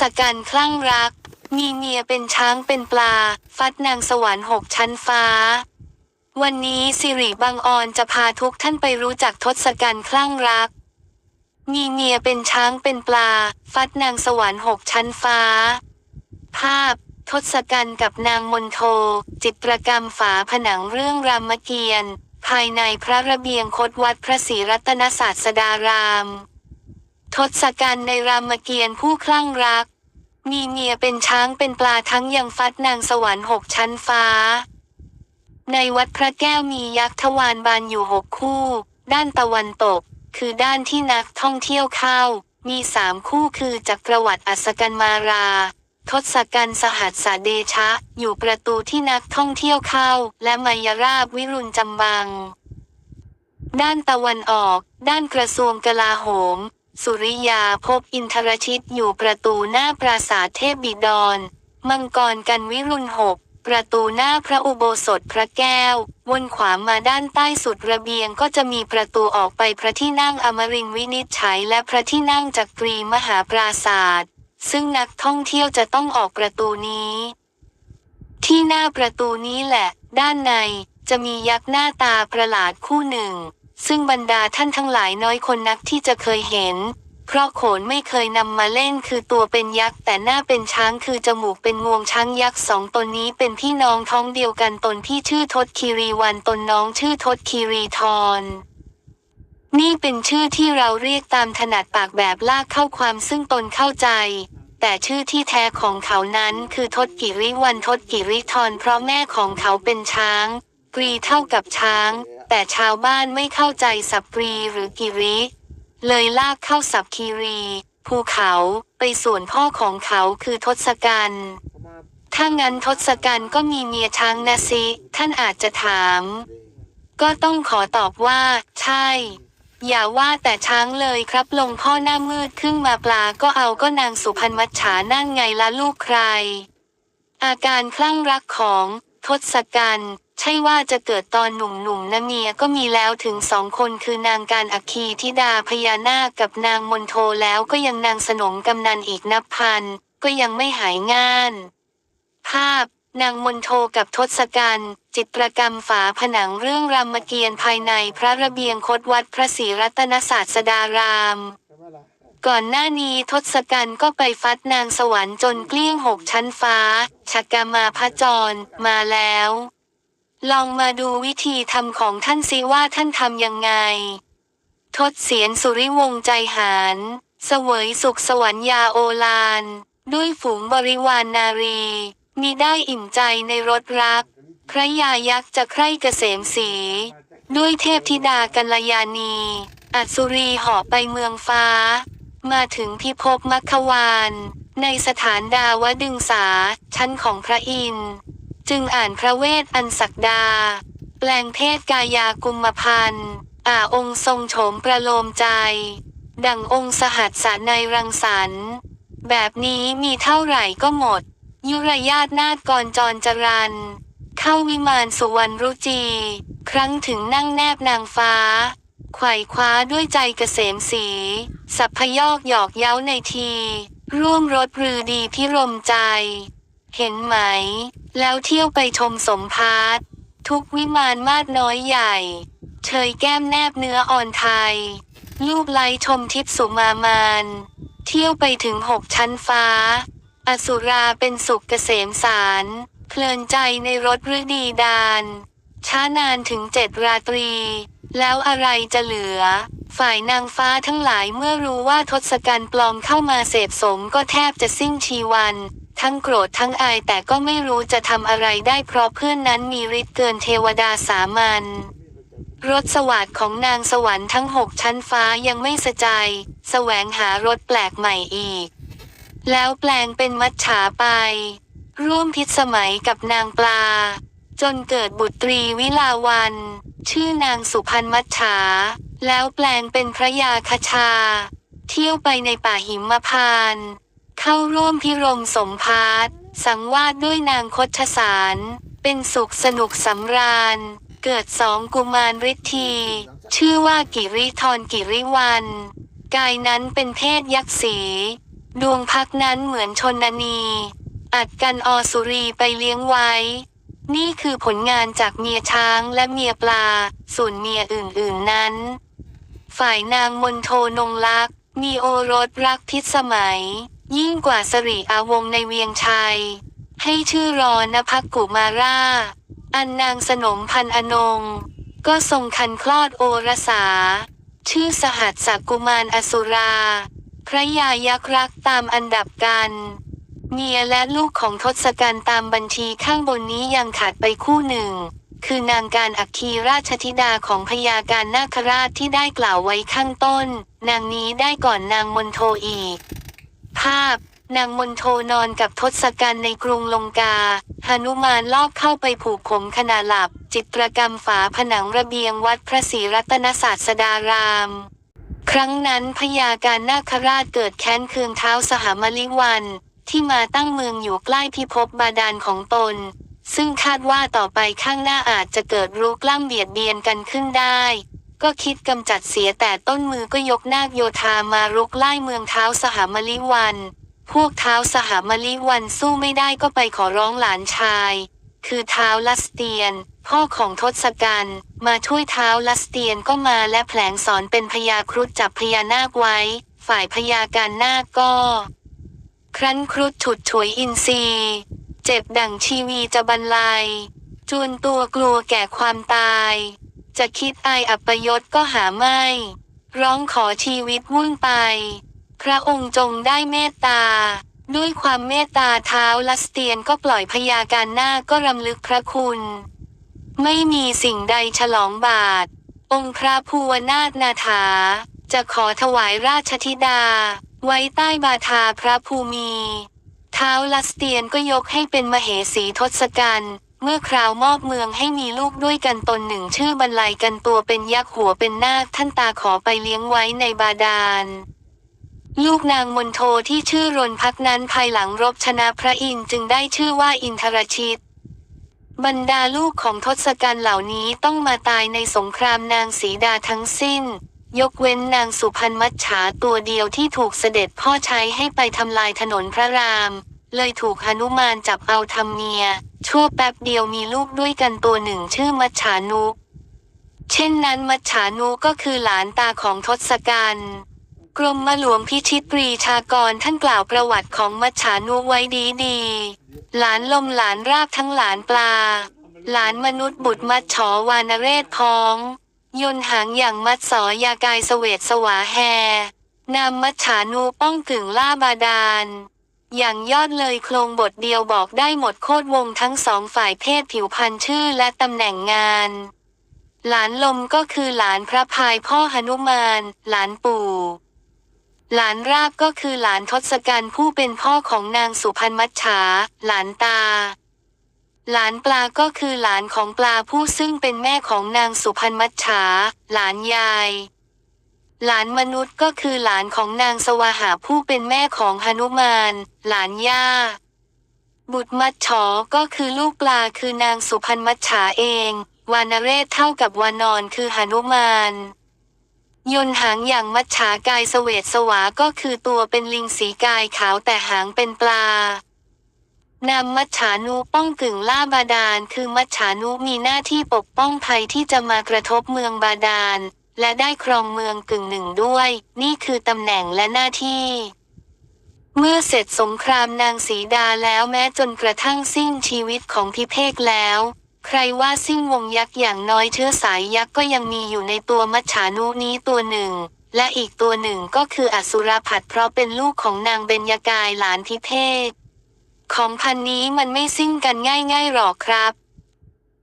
ศกัณฐ์คลั่งรัก มีเมียเป็นช้างเป็นปลา ฟัดนางสวรรค์หกชั้นฟ้า วันนี้สิริบางออนจะพาทุกท่านไปรู้จักทศกัณฐ์คลั่งรัก มีเมียเป็นช้างเป็นปลา ฟัดนางสวรรค์หกชั้นฟ้า ภาพ ทศกัณฐ์กับนางมนโท จิตรกรรมฝาผนังเรื่องรามเกียรติ์ภายในพระระเบียงคดวัดพระศรีรัตนศาสดาราม ทศกัณฐ์ในรามเกียรติ์ผู้คลั่งรัก มีเมียเป็นช้างเป็นปลาทั้งยังฟัดนางสวรรค์หกชั้นฟ้า ในวัดพระแก้วมียักษ์ทวารบานอยู่หกคู่ ด้านตะวันตก คือด้านที่นักท่องเที่ยวเข้า มีสามคู่คือจักรวรรดิอัศกันมารา ทศกัณฐ์สหัสสเดชะ อยู่ประตูที่นักท่องเที่ยวเข้า และมายราบวิรุณจำบัง ด้านตะวันออก ด้านกระทรวงกลาโหม สุริยาพบอินทรชิตอยู่ประตูหน้าปราสาทเทพบิดร มังกรกันวิรุณหกประตูหน้าพระอุโบสถพระแก้ว วนขวามาด้านใต้สุดระเบียงก็จะมีประตูออกไปพระที่นั่งอมรินวินิจฉัยและพระที่นั่งจักรีมหาปราศาสตร์ซึ่งนักท่องเที่ยวจะต้องออกประตูนี้ ที่หน้าประตูนี้แหละ ด้านในจะมียักษ์หน้าตาประหลาดคู่หนึ่ง ซึ่งบรรดาท่านทั้งหลายน้อยคนนักที่จะเคยเห็น เพราะโขนไม่เคยนำมาเล่นคือตัวเป็นยักษ์แต่หน้าเป็นช้างคือจมูกเป็นงวงช้างยักษ์สองตนนี้เป็นพี่น้องท้องเดียวกันตนพี่ชื่อทศคีรีวันตนน้องชื่อทศคีรีทรนี่เป็นชื่อที่เราเรียกตามถนัดปากแบบลากเข้าความซึ่งตนเข้าใจ แต่ชื่อที่แท้ของเขานั้นคือทศกิริวันทศกิริธรเพราะแม่ของเขาเป็นช้างกรีเท่ากับช้าง แต่ชาวบ้านไม่เข้าใจสับกรีหรือกิริ เลยลากเข้าสับคีรี ภูเขาไปส่วนพ่อของเขาคือทศกัณฐ์ถ้างั้นทศกัณฐ์ก็มีเมียช้างนะสิ ท่านอาจจะถาม ก็ต้องขอตอบว่า ใช่ อย่าว่าแต่ช้างเลยครับลงพ่อหน้ามืดครึ่งมาปลาก็เอาก็นางสุพรรณมัจฉานั่นไงละลูกใคร อาการคลั่งรักของ ทศกัณฐ์ใช่ว่าจะเกิดตอนหนุ่มๆนะเมียก็มีแล้วถึงสองคนคือนางการอัคคีธิดาพญานาคกับนางมนโทแล้วก็ยังนางสนมกำนันอีกนับพัน ก็ยังไม่หายงาน ภาพนางมนโทกับทศกัณฐ์จิตรกรรมฝาผนังเรื่องรามเกียรติ์ภายในพระระเบียงคดวัดพระศรีรัตนศาสดาราม ก่อนหน้านี้ทศกัณฐ์ก็ไปฟัดนางสวรรค์จนเกลี้ยงหกชั้นฟ้าชักกามาพระจร มาแล้ว ลองมาดูวิธีทำของท่านซิว่าท่านทำยังไง ทศเสียนสุริวงศ์ใจหารเสวยสุขสวรรค์ยาโอลาน ด้วยฝูงบริวารนารีมีได้อิ่มใจในรถรัก พระยายักษ์จะใคร่เกษมสี ด้วยเทพธิดากัลยาณี อัศรีหาะไปเมืองฟ้า มาถึงพิภพมัคควาน ในสถานดาวดึงสา ชั้นของพระอินทร์จึงอ่านพระเวทอันศักดา แปลงเพศกายากุมพันธ์อ่าองค์ทรงโฉมประโลมใจ ดังองค์สหัสสาในรังสรรค์แบบนี้มีเท่าไหร่ก็หมด ยุรญาตนาฏกรจรจรัน เข้าวิมานสุวรรณรุจี ครั้งถึงนั่งแนบนางฟ้า ไขว่คว้าด้วยใจเกษมสี สัพพยอกหยอกเย้าในที ร่วมรถรือดีพิรมใจ เห็นไหม แล้วเที่ยวไปชมสมภารทุกวิมานมาดน้อยใหญ่เชยแก้มแนบเนื้ออ่อนไทย ลูกไล้ชมทิพสุมามาน เที่ยวไปถึงหกชั้นฟ้า อสุราเป็นสุขเกษมสาร เพลินใจในรถฤดีดานช้านานถึงเจ็ดราตรี แล้วอะไรจะเหลือ ฝ่ายนางฟ้าทั้งหลายเมื่อรู้ว่าทศกัณฐ์ปลอมเข้ามาเสพสมก็แทบจะสิ้นชีวัน ทั้งโกรธทั้งอายแต่ก็ไม่รู้จะทำอะไรได้เพราะเพื่อนนั้นมีฤทธิ์เกินเทวดาสามัญรถสวัสดของนางสวรรค์ทั้งหกชั้นฟ้ายังไม่สะใจ แสวงหารถแปลกใหม่อีก แล้วแปลงเป็นมัจฉาไป ร่วมพิษสมัยกับนางปลา จนเกิดบุตรีวิลาวัน ชื่อนางสุพรรณมัจฉาแล้วแปลงเป็นพระยาคชา เที่ยวไปในป่าหิมพาน เข้าร่วมพิรมสมภารสังวาสด้วยนางคดชสาร เป็นสุขสนุกสำราญ เกิดสองกุมารฤทธี ชื่อว่ากิริธรกิริวัน กายนั้นเป็นเพศยักษ์สีดวงพักนั้นเหมือนชนนี อัดกันอสุรีไปเลี้ยงไว้ นี่คือผลงานจากเมียช้างและเมียปลา ส่วนเมียอื่นๆนั้น ฝ่ายนางมนโทนงลักษ์มีโอรสรักพิษสมัย ยิ่งกว่าสริอาวงศ์ในเวียงชัย ให้ชื่อรอนภักกุมารา อันนางสนมพันอนง ก็ทรงคันคลอดโอรสา ชื่อสหัสสกุมารอสุรา พระยายักษ์รักตามอันดับกัน เมียและลูกของทศกัณฐ์ตามบัญชีข้างบนนี้ยังขาดไปคู่หนึ่ง คือนางการอัคคีราชธิดาของพญาการนาคราชที่ได้กล่าวไว้ข้างต้น นางนี้ได้ก่อนนางมนโทอีก ภาพ นางมนโทนอนกับทศกัณฐ์ในกรุงลงกาหนุมานลอบเข้าไปผูกผมขณะหลับ จิตรกรรมฝาผนังระเบียงวัดพระศรีรัตนศาสดารามครั้งนั้นพญาการนาคราชเกิดแค้นเคืองเท้าสหมลิวัน ที่มาตั้งเมืองอยู่ใกล้พิภพบาดาลของตน ซึ่งคาดว่าต่อไปข้างหน้าอาจจะเกิดรุกล้ำเบียดเบียนกันขึ้นได้ ก็คิดกำจัดเสียแต่ต้นมือก็ยกนาคโยธามารุกไล่เมืองเท้าสหมลิวัน พวกเท้าสหมลิวันสู้ไม่ได้ก็ไปขอร้องหลานชาย คือเท้าลัสเตียน พ่อของทศกัณฐ์มาช่วยเท้าลัสเตียนก็มาและแผลงสอนเป็นพญาครุฑจับพญานาคไว้ ฝ่ายพญาการนาคก็ ครั้นครุฑฉุดฉวยอินทรีย์เจ็บดั่งชีวีจะบรรลัยจวนตัวกลัวแก่ความตาย จะคิดอายอัปยศก็หาไม่ ร้องขอชีวิตวุ่นไป พระองค์จงได้เมตตา ด้วยความเมตตาเท้าลัสเตียนก็ปล่อยพยาการหน้าก็รำลึกพระคุณ ไม่มีสิ่งใดฉลองบาท องค์พระภูวนาถนาถา จะขอถวายราชธิดา ไว้ใต้บาทาพระภูมิ เท้าลัสเตียนก็ยกให้เป็นมเหสีทศกัณฐ์เมื่อคราวมอบเมืองให้มีลูกด้วยกันตนหนึ่งชื่อบรรลัยกันตัวเป็นยักษ์หัวเป็นนาคท่านตาขอไปเลี้ยงไว้ในบาดาล ลูกนางมนโทที่ชื่อรนพักนั้นภายหลังรบชนะพระอินทร์จึงได้ชื่อว่าอินทรชิต บรรดาลูกของทศกัณฐ์เหล่านี้ต้องมาตายในสงครามนางสีดาทั้งสิ้น ยกเว้นนางสุพรรณมัจฉาตัวเดียวที่ถูกเสด็จพ่อใช้ให้ไปทำลายถนนพระราม เลยถูกหนุมานจับเอาทำเมีย ชั่วแป๊บเดียวมีลูกด้วยกันตัวหนึ่งชื่อมัจฉานุเช่นนั้นมัจฉานุก็คือหลานตาของทศกัณฐ์กรมมหลวงพิชิตปรีชากรท่านกล่าวประวัติของมัจฉานุไว้ดีดีๆหลานลมหลานราบทั้งหลานปลา หลานมนุษย์บุตรมัดฉอวานเรศพ้อง ยนหางอย่างมัดสอยากายเสเวตสวาแฮ นามมัจฉานุป้องกึ่งล่าบาดาล อย่างยอดเลยโครงบทเดียวบอกได้หมดโคตรวงทั้งสองฝ่ายเพศผิวพันธ์ชื่อและตำแหน่งงาน หลานลมก็คือหลานพระพายพ่อหนุมาน หลานปู่หลานราบก็คือหลานทศกัณฐ์ผู้เป็นพ่อของนางสุพรรณมัจฉาหลานตา หลานปลาก็คือหลานของปลาผู้ซึ่งเป็นแม่ของนางสุพรรณมัจฉาหลานยาย หลานมนุษย์ก็คือหลานของนางสวาหาผู้เป็นแม่ของหนุมาน หลานย่า บุตรมัดฉอก็คือลูกปลาคือนางสุพรรณมัจฉาเอง วานเรศเท่ากับวานอนคือหนุมานยนหางอย่างมัจฉากายเสวตสวาก็คือตัวเป็นลิงสีกายขาวแต่หางเป็นปลา นามมัจฉานุป้องกึ่งล่าบาดาล คือมัจฉานุมีหน้าที่ปกป้องภัยที่จะมากระทบเมืองบาดาล และได้ครองเมืองกึ่งหนึ่งด้วย นี่คือตำแหน่งและหน้าที่ เมื่อเสร็จสงครามนางสีดาแล้วแม้จนกระทั่งสิ้นชีวิตของพิเภกแล้ว ใครว่าสิ้นวงยักษ์อย่างน้อยเชื้อสายยักษ์ก็ยังมีอยู่ในตัวมัจฉานุนี้ตัวหนึ่ง และอีกตัวหนึ่งก็คืออสุรผัดเพราะเป็นลูกของนางเบญญกายหลานพิเภก ของพันนี้มันไม่สิ้นกันง่ายๆหรอกครับ